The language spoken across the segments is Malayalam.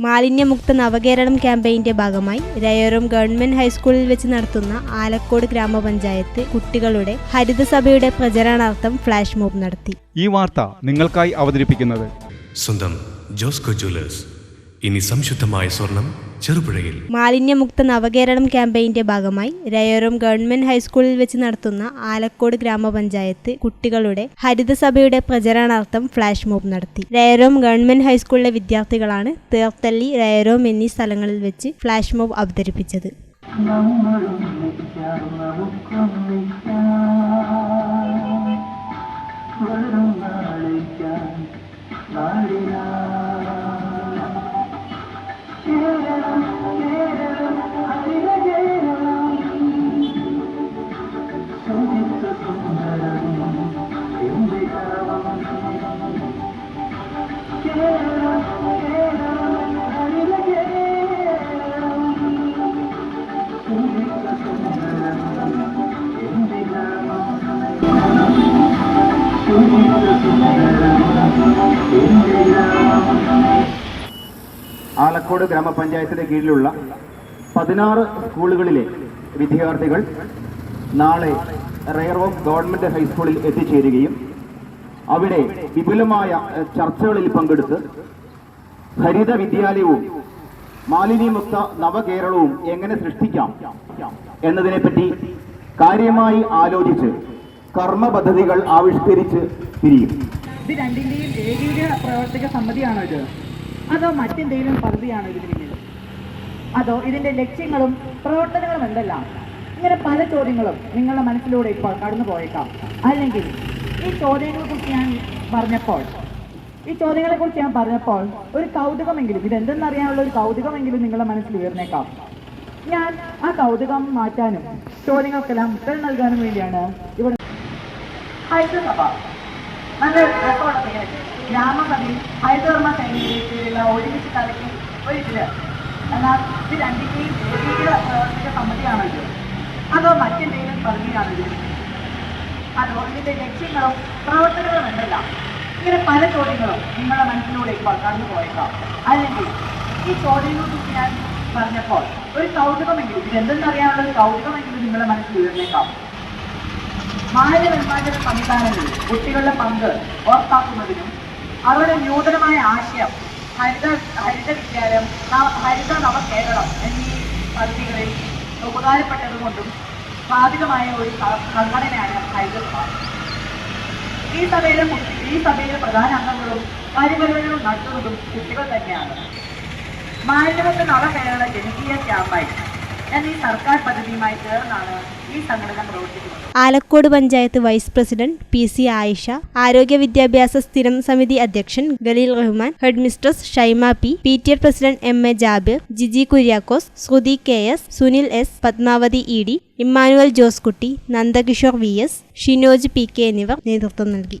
മാലിന്യമുക്ത നവകേരളം ക്യാമ്പയിന്റെ ഭാഗമായി രയോരം ഗവൺമെന്റ് ഹൈസ്കൂളിൽ വെച്ച് നടത്തുന്ന ആലക്കോട് ഗ്രാമപഞ്ചായത്ത് കുട്ടികളുടെ ഹരിതസഭയുടെ പ്രചരണാർത്ഥം ഫ്ലാഷ് മോബ് നടത്തി. ഈ വാർത്ത നിങ്ങൾക്കായി അവതരിപ്പിക്കുന്നത്. സ്വന്തം ജോസ്കോ ജ്വല്ലേഴ്സ്. ഇനി സംശുദ്ധമായ സ്വർണം ചെറുപുഴയിൽ. മാലിന്യമുക്ത നവകേരളം ക്യാമ്പയിന്റെ ഭാഗമായി രയോരം ഗവൺമെന്റ് ഹൈസ്കൂളിൽ വെച്ച് നടത്തുന്ന ആലക്കോട് ഗ്രാമപഞ്ചായത്ത് കുട്ടികളുടെ ഹരിതസഭയുടെ പ്രചരണാർത്ഥം ഫ്ലാഷ് മോബ് നടത്തി. രയോരം ഗവൺമെന്റ് ഹൈസ്കൂളിലെ വിദ്യാർത്ഥികളാണ് തേർത്തല്ലി രയോരം എന്നീ സ്ഥലങ്ങളിൽ വെച്ച് ഫ്ലാഷ് മോബ് അവതരിപ്പിച്ചത്. ആലക്കോട് ഗ്രാമപഞ്ചായത്തിന്റെ കീഴിലുള്ള പതിനാറ് സ്കൂളുകളിലെ വിദ്യാർത്ഥികൾ നാളെ റെയർവോം ഗവൺമെന്റ് ഹൈസ്കൂളിൽ എത്തിച്ചേരുകയും അവിടെ വിപുലമായ ചർച്ചകളിൽ പങ്കെടുത്ത് ഹരിത വിദ്യാലയവും മാലിന്യമുക്ത നവകേരളവും എങ്ങനെ സൃഷ്ടിക്കാം എന്നതിനെപ്പറ്റി കാര്യമായി ആലോചിച്ച് കർമ്മ പദ്ധതികൾ ആവിഷ്കരിച്ച് പിരിയും. ഇത് രണ്ടിന്റെയും ഏകീക പ്രവർത്തക സമിതിയാണോ ഇത്? അതോ മറ്റെന്തെങ്കിലും പദ്ധതിയാണോ ഇതിന് പിന്നിൽ അതോ ഇതിന്റെ ലക്ഷ്യങ്ങളും പ്രവർത്തനങ്ങളും എന്തെല്ലാം? ഇങ്ങനെ പല ചോദ്യങ്ങളും നിങ്ങളുടെ മനസ്സിലൂടെ ഇപ്പോൾ കടന്നു പോയേക്കാം. അല്ലെങ്കിൽ ഈ ചോദ്യങ്ങളെ കുറിച്ച് ഞാൻ പറഞ്ഞപ്പോൾ ഈ ചോദ്യങ്ങളെ കുറിച്ച് ഞാൻ പറഞ്ഞപ്പോൾ ഒരു കൗതുകമെങ്കിലും ഇതെന്തെന്നറിയാനുള്ള ഒരു കൗതുകമെങ്കിലും നിങ്ങളുടെ മനസ്സിൽ ഉയർന്നേക്കാം. ഞാൻ ആ കൗതുകം മാറ്റാനും ചോദ്യങ്ങൾക്കെല്ലാം ഉത്തരം നൽകാനും വേണ്ടിയാണ് ഇവിടെ ഹൈദരാബ നല്ല ഗ്രാമസഭയിൽ ഹൈദർമ സൈനികയിലുള്ള ഒരുമിച്ച് കലക്കി ഒരു ഇതിൽ. എന്നാൽ ഇത് രണ്ടിന്റെയും ഏകീകൃത സമ്മതിയാണല്ലോ അതോ മറ്റെന്തെങ്കിലും പറഞ്ഞാണല്ലോ അതോ ഇതിന്റെ ലക്ഷ്യങ്ങളും പ്രവർത്തനങ്ങളും എന്തെല്ലാം ഇങ്ങനെ പല ചോദ്യങ്ങളും നിങ്ങളുടെ മനസ്സിലൂടെ ഇപ്പോൾ കടന്നു പോയേക്കാം. അല്ലെങ്കിൽ ഈ ചോദ്യങ്ങളെക്കുറിച്ച് ഞാൻ പറഞ്ഞപ്പോൾ ഒരു കൗതുകമെങ്കിലും ഇത് എന്തെന്നറിയാനുള്ള ഒരു കൗതുകമെങ്കിലും നിങ്ങളുടെ മനസ്സിൽ ഉയർന്നേക്കാം. മാലിന്യ നിർമ്മാർജന സംവിധാനങ്ങളിൽ കുട്ടികളുടെ പങ്ക് ഉറപ്പാക്കുന്നതിനും അവരുടെ നൂതനമായ ആശയം ഹരിത ഹരിത വിദ്യാലയം ഹരിത നവകേരളം എന്നീ പദ്ധതികളിൽ ഉപകാരപ്പെട്ടതുകൊണ്ടും സ്ഥാപിതമായ ഒരു സംഘടനയാണ് ഹരിതസഭ ഈ സഭയിലെ ഈ സഭയിലെ പ്രധാന അംഗങ്ങളും പരിപാടികളും നടത്തുന്നതും കുട്ടികൾ തന്നെയാണ്. മാലിന്യമുക്ത നവകേരള ജനകീയ ക്യാമ്പായി. എന്നീ സർക്കാർ പദ്ധതിയുമായി ചേർന്നാണ് ഈ സംഘടന പ്രവർത്തിക്കുന്നത്. Alakode panchayat vice president P C Ayisha ആരോഗ്യ വിദ്യാഭ്യാസ സ്ഥിരം സമിതി അധ്യക്ഷൻ Khaleel Rahman head mistress Shaima P P T A president M A Jabir Jiji Kuriakose Shruthi K S Sunil S Padmavathi E D Emmanuel Jose Kutty Nandakishore V S Shinoj P K എന്നിവർ നേതൃത്വം നൽകി.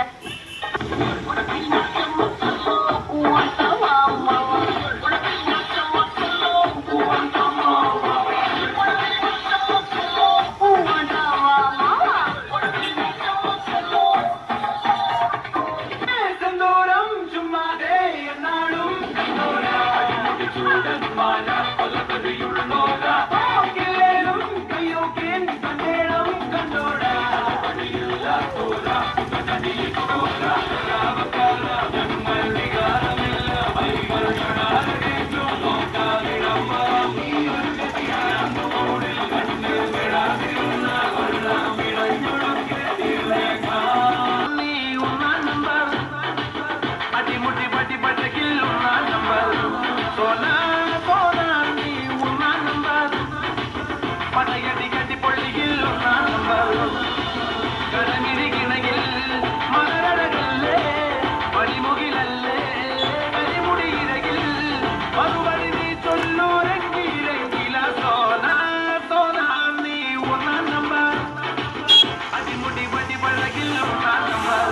Thank you.